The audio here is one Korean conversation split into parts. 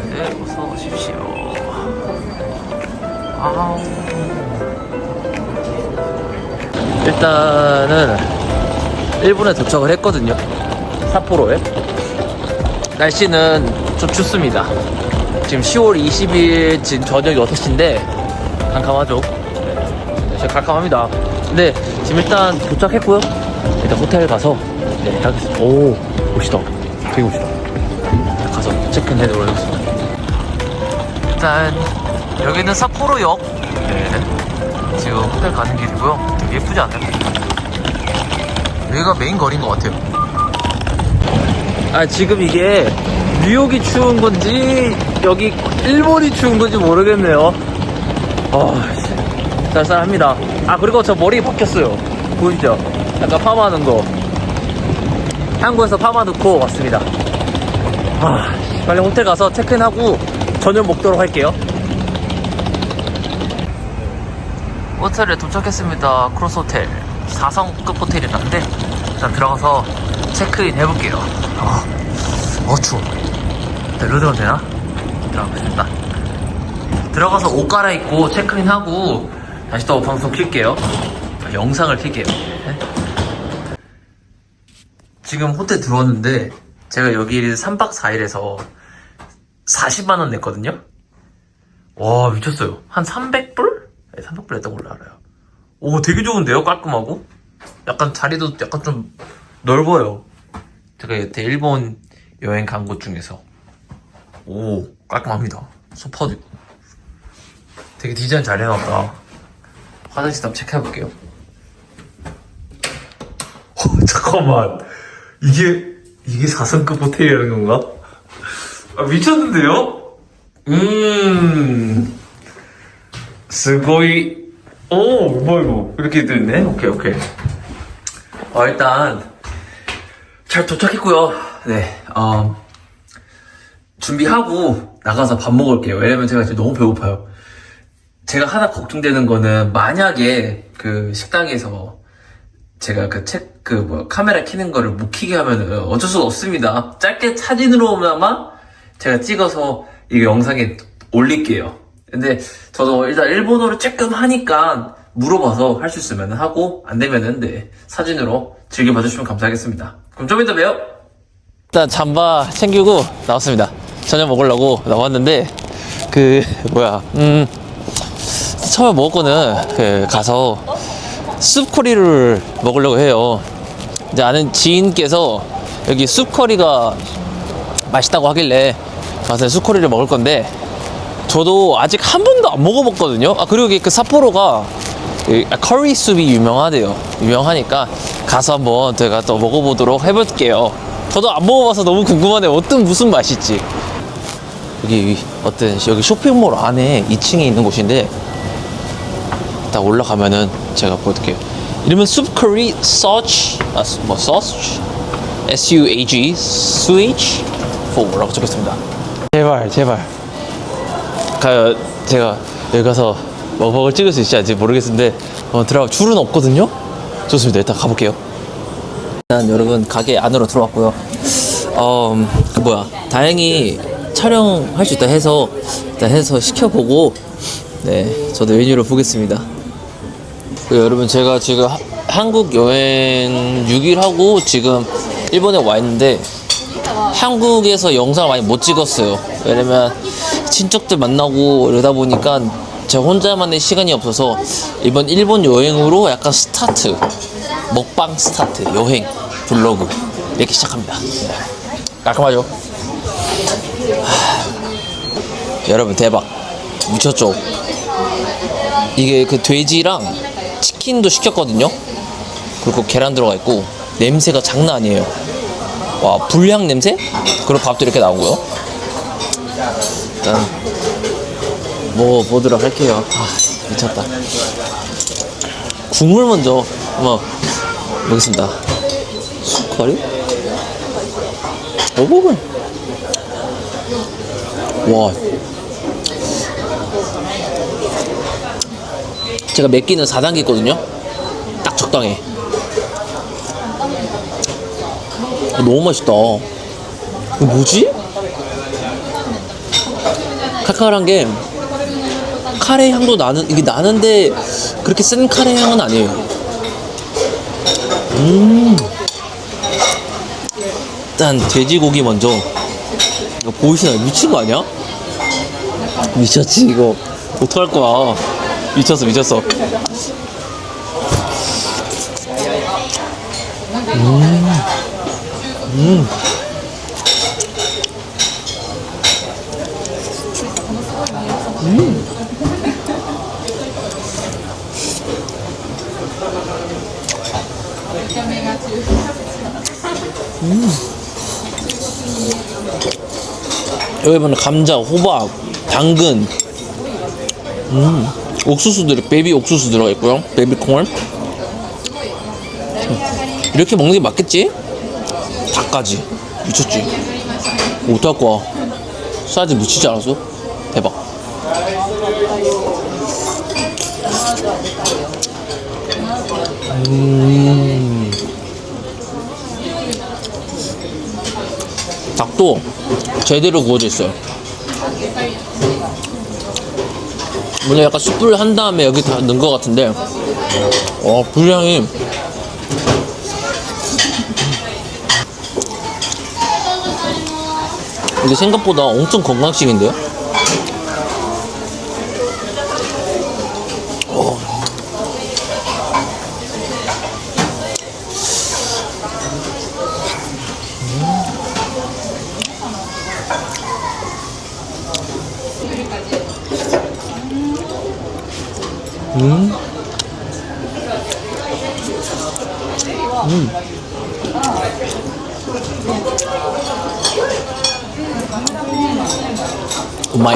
네, 어서 오십시오. 아우. 일단은 일본에 도착을 했거든요. 삿포로에. 날씨는 좀 춥습니다. 지금 10월 20일 지금 저녁 6시인데 캄캄하죠. 네, 진짜 캄캄합니다. 근데 지금 일단 도착했고요. 일단 호텔 가서 네, 하겠습니다. 오, 멋있다. 되게 멋있다. 가서 체크인 해도록 하겠습니다. 일단 여기는 삿포로역. 네. 지금 호텔 가는 길이고요. 되게 예쁘지 않아요? 여기가 메인 거리인 것 같아요. 아 지금 이게 뉴욕이 추운 건지 여기 일본이 추운 건지 모르겠네요. 아, 씨, 쌀쌀합니다. 아 그리고 저 머리 바뀌었어요. 보이죠? 약간 파마하는 거. 한국에서 파마 넣고 왔습니다. 아, 씨, 빨리 호텔 가서 체크인하고 저녁 먹도록 할게요. 호텔에 도착했습니다. 크로스 호텔. 4성급 호텔이라는데 일단 들어가서 체크인 해볼게요. 아, 어 추워. 일단 루드가 되나? 들어가겠습니다. 들어가서 옷 갈아입고 체크인하고 다시 또 방송 킬게요. 아, 영상을 킬게요. 네. 지금 호텔 들어왔는데 제가 여기 3박 4일에서 40만원 냈거든요? 와 미쳤어요. 한 300불? 네, 300불 냈던 걸로 알아요. 오 되게 좋은데요? 깔끔하고? 약간 자리도 약간 좀 넓어요. 제가 여태 일본 여행 간 곳 중에서 오 깔끔합니다. 소파도 있고 되게 디자인 잘 해놨다. 화장실 한번 체크해볼게요. 어, 잠깐만 이게 이게 4성급 호텔이라는 건가? 아, 미쳤는데요? 음. 스고이. 오 뭐야 이거. 이렇게 돼 있네? 오케이 오케이. 어 일단 잘 도착했고요. 네 어, 준비하고 나가서 밥 먹을게요. 왜냐면 제가 지금 너무 배고파요. 제가 하나 걱정되는 거는 만약에 그 식당에서 제가 그 책, 그 뭐, 카메라 켜는 거를 못 켜게 하면은 어쩔 수가 없습니다. 짧게 사진으로나마 제가 찍어서 이거 영상에 올릴게요. 근데 저도 일단 일본어를 조금 하니까 물어봐서 할 수 있으면 하고 안 되면은 네, 사진으로 즐겨봐 주시면 감사하겠습니다. 그럼 좀 이따 봬요. 일단 잠바 챙기고 나왔습니다. 저녁 먹으려고 나왔는데 그 뭐야 음 처음에 먹었거는 그 가서 숲커리를 먹으려고 해요. 이제 아는 지인께서 여기 숲커리가 맛있다고 하길래 가서 숲커리를 먹을 건데 저도 아직 한 번도 안 먹어봤거든요. 아 그리고 그 삿포로가 이 커리 숲이 유명하대요. 유명하니까 가서 한번 제가 또 먹어보도록 해볼게요. 저도 안 먹어봐서 너무 궁금하네요. 어떤 무슨 맛일지. 여기 어떤 여기 쇼핑몰 안에 2층에 있는 곳인데 딱 올라가면은 제가 보여드릴게요. 이름은 숲커리 서치, 아, 수- 뭐, 서치? S-U-A-G, 스위치 4라고 적혔습니다. 제발, 제발. 가, 제가 여기 가서 먹먹을 찍을 수 있을지 아직 모르겠는데, 어, 들어가, 줄은 없거든요? 좋습니다. 일단 가볼게요. 일단 여러분, 가게 안으로 들어왔고요. 어, 음, 그 뭐야. 다행히 촬영할 수 있다 해서, 일단 해서 시켜보고, 네, 저도 메뉴를 보겠습니다. 그 여러분 제가 지금 하- 한국 여행 6일 하고 지금 일본에 와 있는데 한국에서 영상을 많이 못 찍었어요. 왜냐면 친척들 만나고 이러다 보니까 제가 혼자만의 시간이 없어서 이번 일본 여행으로 약간 스타트 먹방 스타트 여행 블로그 이렇게 시작합니다. 깔끔하죠? 하, 여러분 대박 미쳤죠? 이게 그 돼지랑 치킨도 시켰거든요. 그리고 계란 들어가 있고 냄새가 장난 아니에요. 와 불향 냄새? 그리고 밥도 이렇게 나오고요. 일단 뭐 보도록 할게요. 아 미쳤다. 국물 먼저 한번 먹겠습니다. 수커리? 어부분. 와 제가 맵기는 4단계 있거든요. 딱 적당해. 어, 너무 맛있다. 이거 뭐지? 칼칼한 게 카레 향도 나는 이게 나는데 그렇게 센 카레 향은 아니에요. 음. 일단 돼지고기 먼저. 보이시나요? 미친 거 아니야? 미쳤지 이거 어떡할 거야? 미쳤어 미쳤어. 여기 보면 감자, 호박, 당근, 음, 옥수수 들 베이비 옥수수 들어가 있고요. 베이비콘. 음, 이렇게 먹는 게 맞겠지? 닭까지 미쳤지. 어떡할 거야? 사이즈 미치지 않았어? 대박. 음. 닭도 제대로 구워져 있어요. 물론 약간 숯불 한 다음에 여기 다 넣은 것 같은데, 어, 불향이. 이게 생각보다 엄청 건강식인데요? 음. 오마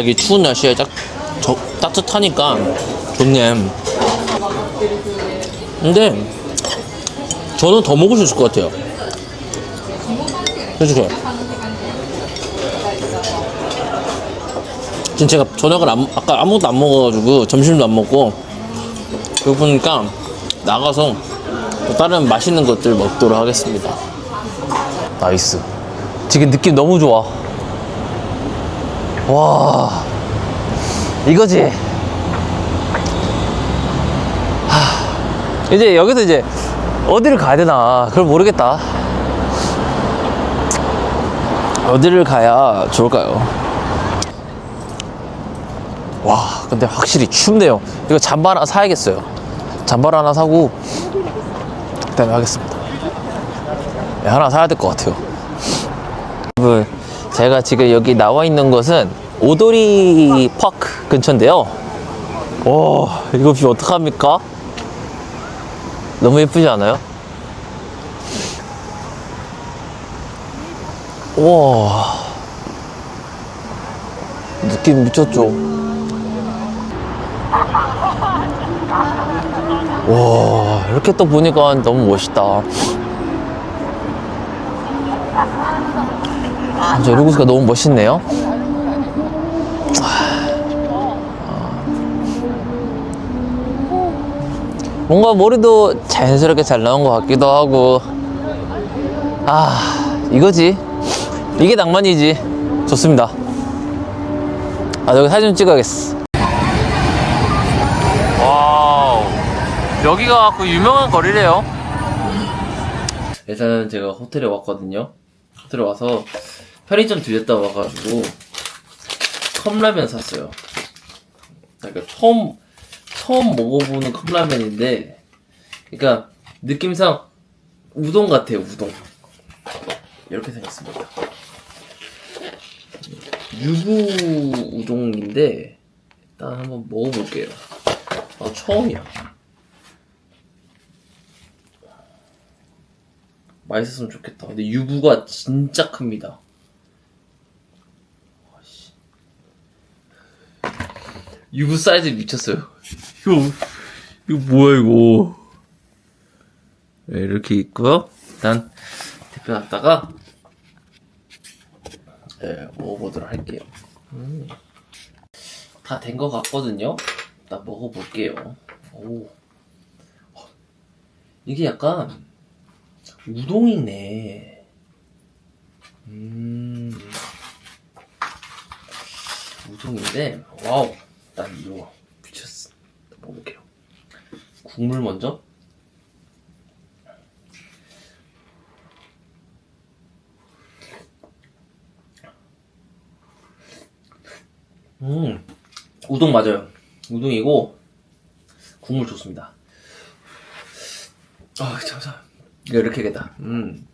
이 추운 날씨에 딱 저, 따뜻하니까 좋네. 근데 저는 더 먹을 수 있을 것 같아요. 솔직히. 지금 제가 저녁을 안, 아까 아무것도 안 먹어가지고 점심도 안 먹고 그러고 보니까 나가서 또 다른 맛있는 것들 먹도록 하겠습니다. 나이스. 지금 느낌 너무 좋아. 와 이거지? 하, 이제 여기서 이제 어디를 가야 되나 그걸 모르겠다. 어디를 가야 좋을까요? 와 근데 확실히 춥네요. 이거 잠바 하나 사야겠어요. 잠바 하나 사고 그다음에 하겠습니다. 네, 하나 사야 될 것 같아요. 여러분 제가 지금 여기 나와 있는 것은 오도리 파크 근처인데요. 오, 이거 뷰 어떡합니까? 너무 예쁘지 않아요? 와, 느낌 미쳤죠? 와, 이렇게 또 보니까 너무 멋있다. 저 루구스가 너무 멋있네요. 뭔가 머리도 자연스럽게 잘 나온 것 같기도 하고. 아 이거지. 이게 낭만이지. 좋습니다. 아 여기 사진 좀 찍어야겠어. 와우. 여기가 그 유명한 거리래요. 일단은 제가 호텔에 왔거든요. 호텔에 와서 편의점 들렸다 와가지고 컵라면 샀어요 그러니까 처음 처음 먹어보는 컵라면인데, 그러니까 느낌상 우동 같아요 우동. 이렇게 생겼습니다. 유부 우동인데 일단 한번 먹어볼게요. 아 처음이야. 맛있었으면 좋겠다. 근데 유부가 진짜 큽니다. 아씨. 유부 사이즈 미쳤어요. 이거 이거 뭐야 이거? 네, 이렇게 있고요. 일단 데펴놨다가 네, 먹어보도록 할게요. 음. 다 된 것 같거든요? 일단 먹어볼게요. 오. 이게 약간 우동이네. 음. 우동인데 와우 난 이거 미쳤어. 먹어볼게요. 국물 먼저? 음 우동 맞아요. 우동이고 국물 좋습니다. 아 이거 이렇게 겠다. 음 음.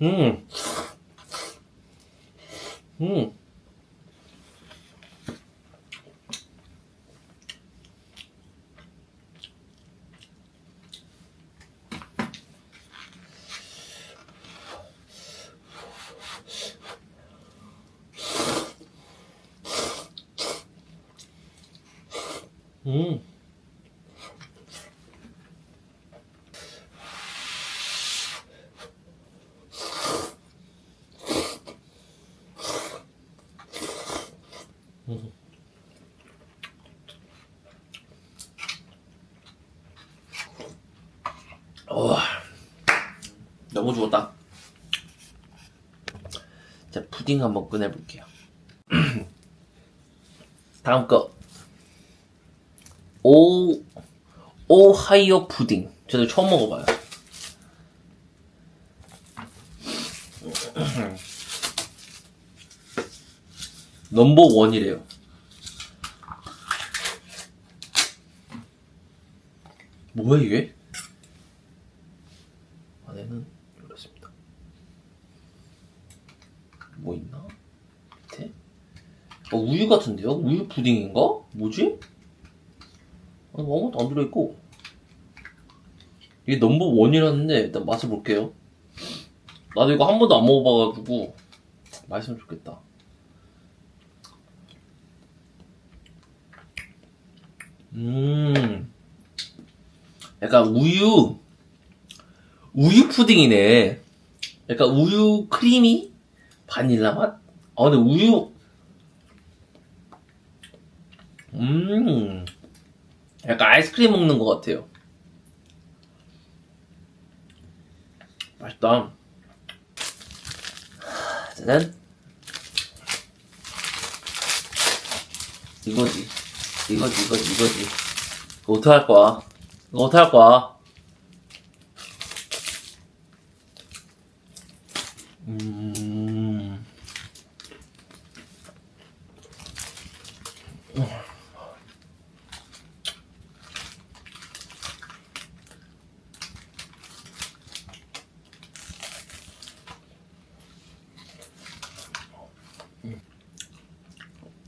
음. 음. 와 너무 좋았다. 자 푸딩 한번 꺼내볼게요. 다음 거 오, 오하이오 푸딩. 저도 처음 먹어봐요. 넘버 원이래요. 뭐야 이게? 안에는 이렇습니다. 뭐 있나? 밑에? 어, 우유 같은데요? 우유 푸딩인가? 뭐지? 아니, 아무것도 안 들어있고. 이게 넘버 원이라는데, 일단 맛을 볼게요. 나도 이거 한 번도 안 먹어봐가지고, 맛있으면 좋겠다. 음. 약간 우유, 우유 푸딩이네. 약간 우유 크리미? 바닐라 맛? 아, 근데 우유, 음. 약간 아이스크림 먹는 것 같아요. 맛있다. 짜잔. 이거지. 이거지, 이거지, 이거지. 이거 어떻게 할 거야? 이거 어떻게 할 거야? 음.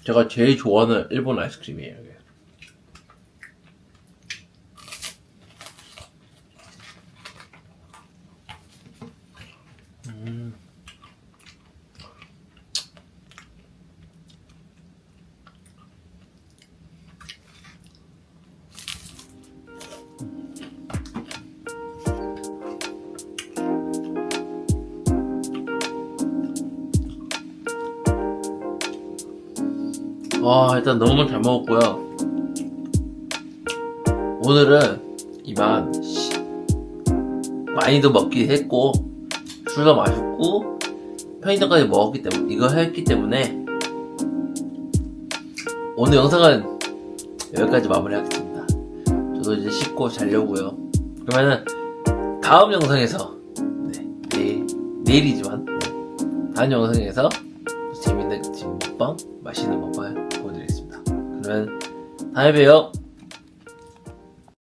제가 제일 좋아하는 일본 아이스크림이에요. 이게. 음. 와 일단 너무 잘 먹었고요. 오늘은 이만 시- 많이도 먹긴 했고 술도 마셨고 편의점까지 먹었기 때문에 이거 했기 때문에 오늘 영상은 여기까지 마무리하겠습니다. 저도 이제 씻고 자려고요. 그러면은 다음 영상에서 네, 내일 내일이지만 네, 다음 영상에서 재밌는 집 먹방 맛있는 먹방 그러면 다음에 봬요